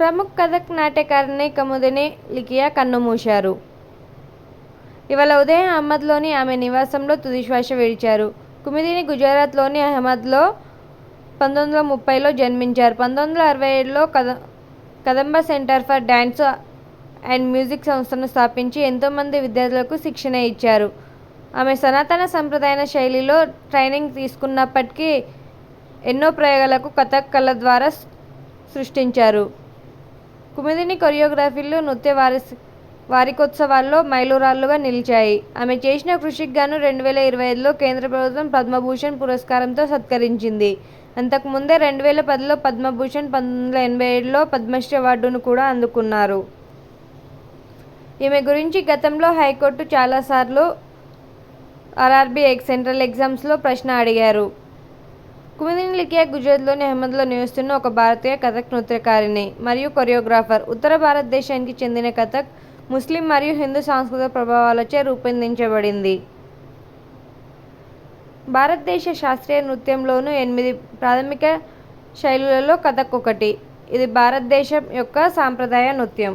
ప్రముఖ కథక్ నాట్యకారిణి కముదిని లికియా కన్నుమూశారు ఇవాళ ఉదయం అహ్మద్లోని ఆమె నివాసంలో తుదిశ్వాస విడిచారు. కుమిదిని గుజరాత్లోని అహ్మద్లో పంతొమ్మిది వందల ముప్పైలో జన్మించారు. పంతొమ్మిది వందల అరవై ఏడులో కద Kadamba centre for dance and music సంస్థను స్థాపించి ఎంతోమంది విద్యార్థులకు శిక్షణ ఇచ్చారు. ఆమె సనాతన సంప్రదాయ శైలిలో ట్రైనింగ్ తీసుకున్నప్పటికీ ఎన్నో ప్రయోగాలకు కథక్ కళ ద్వారా సృష్టించారు. కుముదిని కొరియోగ్రఫీలు నృత్య వారస్ వారికోత్సవాల్లో మైలురాళ్ళుగా నిలిచాయి. ఆమె చేసిన కృషికి గాను రెండు వేల ఇరవై ఐదులో కేంద్ర ప్రభుత్వం పద్మభూషణ్ పురస్కారంతో సత్కరించింది. అంతకుముందే రెండు వేల పదిలో పద్మభూషణ్ పంతొమ్మిది వందల ఎనభై ఏడులో పద్మశ్రీ అవార్డును కూడా అందుకున్నారు. ఈమె గురించి గతంలో హైకోర్టు చాలాసార్లు ఆర్ఆర్బీ సెంట్రల్ ఎగ్జామ్స్లో ప్రశ్న అడిగారు. కుముదిని లికియా గుజరాత్లోని అహ్మద్లో నివసిస్తున్న ఒక భారతీయ కథక్ నృత్యకారిణి మరియు కొరియోగ్రాఫర్ ఉత్తర భారతదేశానికి చెందిన కథక్ ముస్లిం మరియు హిందూ సాంస్కృతిక ప్రభావాలచే రూపొందించబడింది. భారతదేశ శాస్త్రీయ నృత్యంలోను ఎనిమిది ప్రాథమిక శైలులలో కథక్ ఒకటి ఇది భారతదేశం యొక్క సాంప్రదాయ నృత్యం.